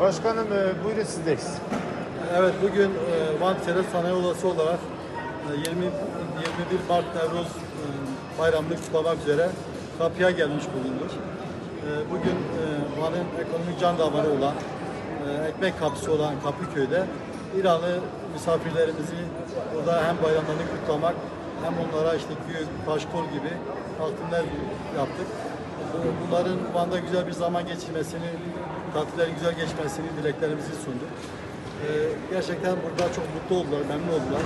Başkanım e, buyurun sizdeyiz. Evet bugün e, Van Ticaret Sanayi Odası olarak e, 20 21 Mart Nevruz e, bayramını kutlamak üzere kapıya gelmiş bulunduk. E, Bugün Van'ın ekonomik can damarı olan, ekmek kapısı olan Kapıköy'de İranlı misafirlerimizi burada hem bayramlarını kutlamak hem onlara işte gül, paşkol gibi altınlar yaptık. Bu- Bunların Van'da güzel bir zaman geçirmesini, tatillerin güzel geçmesini dileklerimizi sunduk. Ee, gerçekten burada çok mutlu oldular, memnun oldular.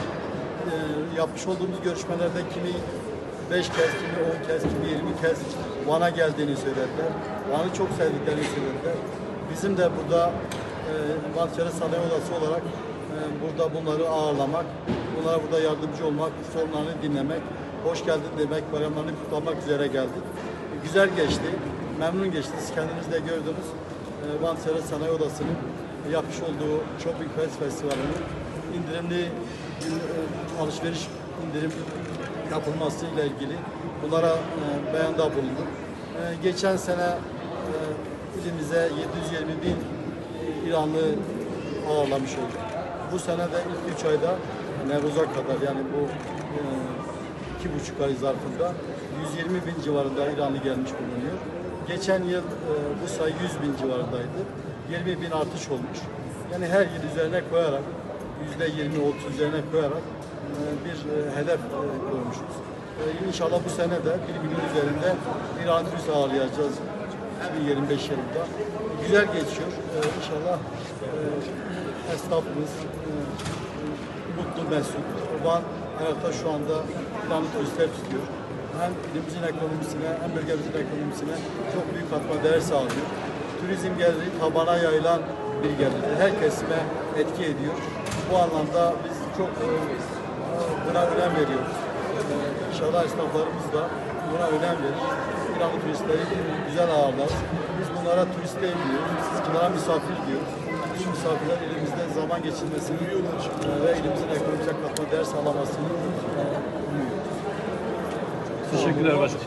Ee, yapmış olduğumuz görüşmelerde kimi 5 kez, kimi 10 kez, kimi 20 kez Van'a geldiğini söylediler. Van'ı çok sevdiklerini söylediler. Bizim de burada e, Van Ticaret Sanayi Odası olarak e, burada bunları ağırlamak, bunlara burada yardımcı olmak, sorunlarını dinlemek, hoş geldin demek, bayramlarını kutlamak üzere geldik. Güzel geçti, memnun geçti. Siz kendiniz de gördünüz. E, Van Ticaret Sanayi Odası'nın yapmış olduğu Shopping Fest Festivali'nin indirimli e, alışveriş indirim yapılması ile ilgili bunlara e, beyanda bulunduk. E, geçen sene ilimize 720 bin İranlı ağırlamış olduk. Bu sene de ilk 3 ayda Nevruz'a kadar yani bu iki buçuk ay zarfında 120 bin civarında İranlı gelmiş bulunuyor. Geçen yıl e, bu sayı 100 bin civarındaydı. 20 bin artış olmuş. Yani her yıl üzerine koyarak, yüzde 20-30 üzerine koyarak e, bir e, hedef e, koymuşuz. E, İnşallah bu sene de 1 milyon üzerinde İran turist ağırlayacağız 2025 yılında. Güzel geçiyor. E, İnşallah e, esnafımız e, mutlu mesut. Van ayakta şu anda İranlı turistler tutuyor. Hem ilimizin ekonomisine hem bölgemizin ekonomisine çok büyük katma değer sağlıyor. Turizm geliri tabana yayılan bir geliri. Her kesime etki ediyor. Bu anlamda biz çok e, buna önem veriyoruz. E, İnşallah esnaflarımız da buna önem verir. İranlı turistleri güzel ağırlar. Biz bunlara turist değil diyoruz. Biz bunlara misafir diyoruz. Bu misafirler elimizde zaman geçirmesini e, ve elimizin ekonomik katma değer sağlamasını e. Teşekkürler başkanım.